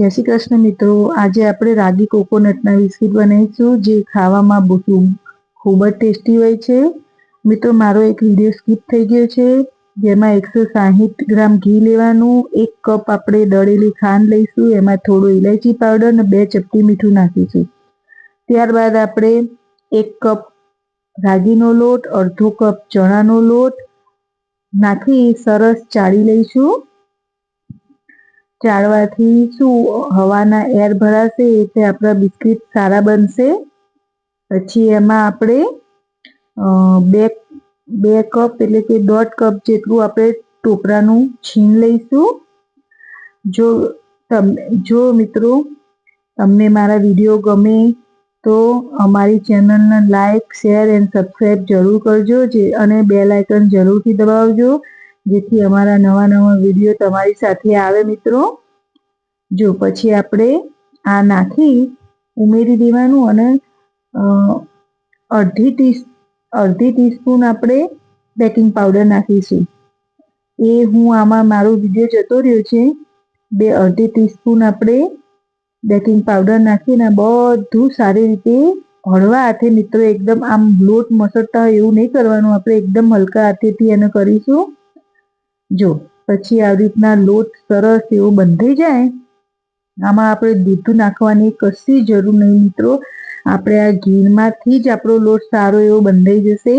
જય શ્રી કૃષ્ણ મિત્રો. આજે આપણે રાગી કોકોનટના બિસ્કિટ બનાવીશું, જે ખાવામાં બહુ ખૂબ જ ટેસ્ટી હોય છે. મિત્રો, મારો એક વીડિયો સ્કીપ થઈ ગયો છે, જેમાં એકસો સાહીઠ ગ્રામ ઘી લેવાનું, એક કપ આપણે દળેલી ખાંડ લઈશું, એમાં થોડું ઇલાયચી પાવડર અને બે ચપટી મીઠું નાખીશું. ત્યારબાદ આપણે એક કપ રાગીનો લોટ, અડધો કપ ચણાનો લોટ નાખી સરસ ચાળી લઈશું. ચાળવાથી શું હવાના એર ભરાશે? એટલે આપણા બિસ્કિટ સારા બનશે. પછી એમાં આપણે બે બે કપ એટલે કે દોઢ કપ જેટલું આપણે ટોપરાનું છીણ લઈશું. જો તમને જો મિત્રો તમને મારા વીડિયો ગમે તો અમારી ચેનલને લાઈક શેર એન્ડ સબસ્ક્રાઈબ જરૂર કરજો જે, અને બે આઇકન જરૂરથી દબાવજો. જેથી અમારા નવા નવા વીડિયો તમારી સાથે આવે મિત્રો. જો પછી આપણે આ નાખી ઉમેરી દેવાનું અને અડધી ટી અડધી ટીસ્પૂન આપણે બેકિંગ પાવડર નાખીશું. એ હું આમાં મારો વીડિયો જતો રહ્યો છે. બે અડધી ટીસ્પૂન આપણે બેકિંગ પાવડર નાખીને બધું સારી રીતે હળવા હાથે મિત્રો, એકદમ આમ લોટ મસળતા હોય એવું નહીં કરવાનું. આપણે એકદમ હલકા હાથેથી એને કરીશું. જો પછી આવી રીતના લોટ સરસ એવો બંધાઈ જાય, આમાં આપણે દૂધ નાખવાની કશી જરૂર નહીં મિત્રો. આપણે આ ઘીમાંથી જ આપણો લોટ સારો એવો બંધાઈ જશે,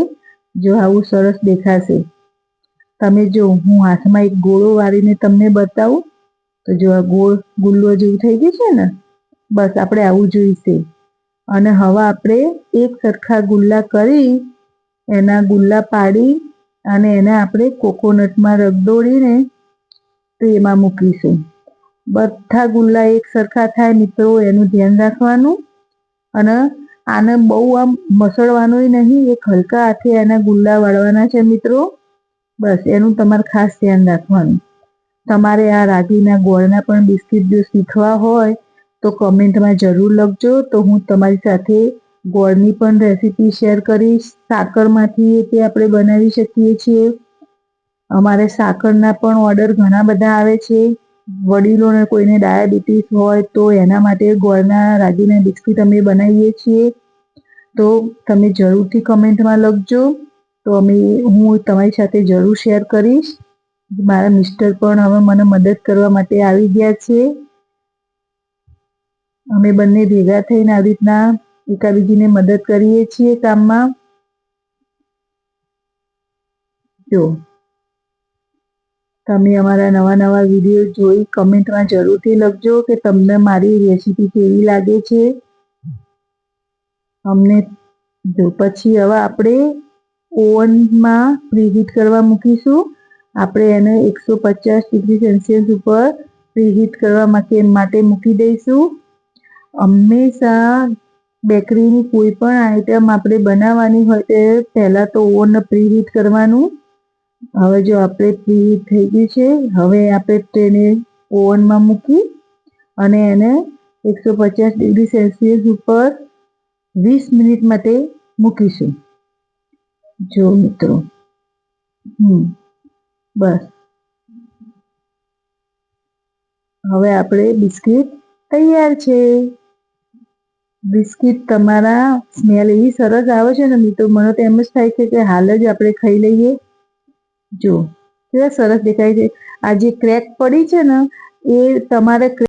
જો આવું સરસ દેખાશે. તમે જો, હું હાથમાં એક ગોળો વાળીને તમને બતાવું. તો જો આ ગોળ ગુલ્લો જેવું થઈ ગયું છે ને, બસ આપણે આવું જોઈશે. અને હવે આપણે એક સરખા ગુલ્લા કરી એના ગુલ્લા પાડી અને એને આપણે કોકોનટમાં રગદોળીને તો મૂકીશું. બધા ગુલ્લા એક સરખા થાય મિત્રો, એનું ધ્યાન રાખવાનું. અને આને બહુ આમ મસળવાનું નહીં, એક હલકા હાથે એના ગુલ્લા વાળવાના છે મિત્રો. બસ, એનું તમારે ખાસ ધ્યાન રાખવાનું. તમારે આ રાગીના ગોળના પણ બિસ્કિટ જો શીખવા હોય તો કમેન્ટમાં જરૂર લખજો. તો હું તમારી સાથે ગોળની પણ રેસીપી શેર કરીશ. સાકરમાંથી તે આપણે બનાવી શકીએ છીએ. અમારે સાકરના પણ ઓર્ડર ઘણા બધા આવે છે. વડીલોને કોઈને ડાયાબિટીસ હોય તો એના માટે ગોળના રાગીના બિસ્કીટ અમે બનાવીએ છીએ. તો તમે જરૂરથી કમેન્ટમાં લખજો. તો અમે, હું તમારી સાથે જરૂર શેર કરીશ. મારા મિસ્ટર પણ હવે મને મદદ કરવા માટે આવી ગયા છે. અમે બંને ભેગા થઈને આવી રીતના એકાબીજીને મદદ કરીએ છીએ કામમાં. જો તમે અમારા નવા નવા વીડિયો જોઈ, કમેન્ટમાં જરૂરથી લખજો કે તમને મારી રેસીપી કેવી લાગે છે. અમને જો પછી હવે આપણે ઓવનમાં પ્રીહીટ કરવા મૂકીશું. આપણે એને એકસો પચાસ ડિગ્રી સેલ્સિયસ ઉપર પ્રીહીટ કરવા માટે માટે મૂકી દઈશું. હંમેશા બેકરીની કોઈ પણ આઈટમ આપણે બનાવવાની હોય તે પહેલાં તો ઓવનને પ્રીહીટ કરવાનું. હવે જો આપણે પ્રીહીટ થઈ ગયું છે, હવે આપણે તેને ઓવનમાં મૂકી અને એને એકસો પચાસ ડિગ્રી સેલ્સિયસ ઉપર વીસ મિનિટ માટે મૂકીશું. જો મિત્રો, હમ, બસ. હવે આપણે બિસ્કિટ તૈયાર છે. બિસ્કિટ તમારા સ્મેલ એવી સરસ આવે છે ને મિત્રો મને તો એમ જ થાય છે કે હાલ જ આપણે ખાઈ લઈએ. જો કેવા સરસ દેખાય છે. આ જે ક્રેક પડી છે ને, એ તમારે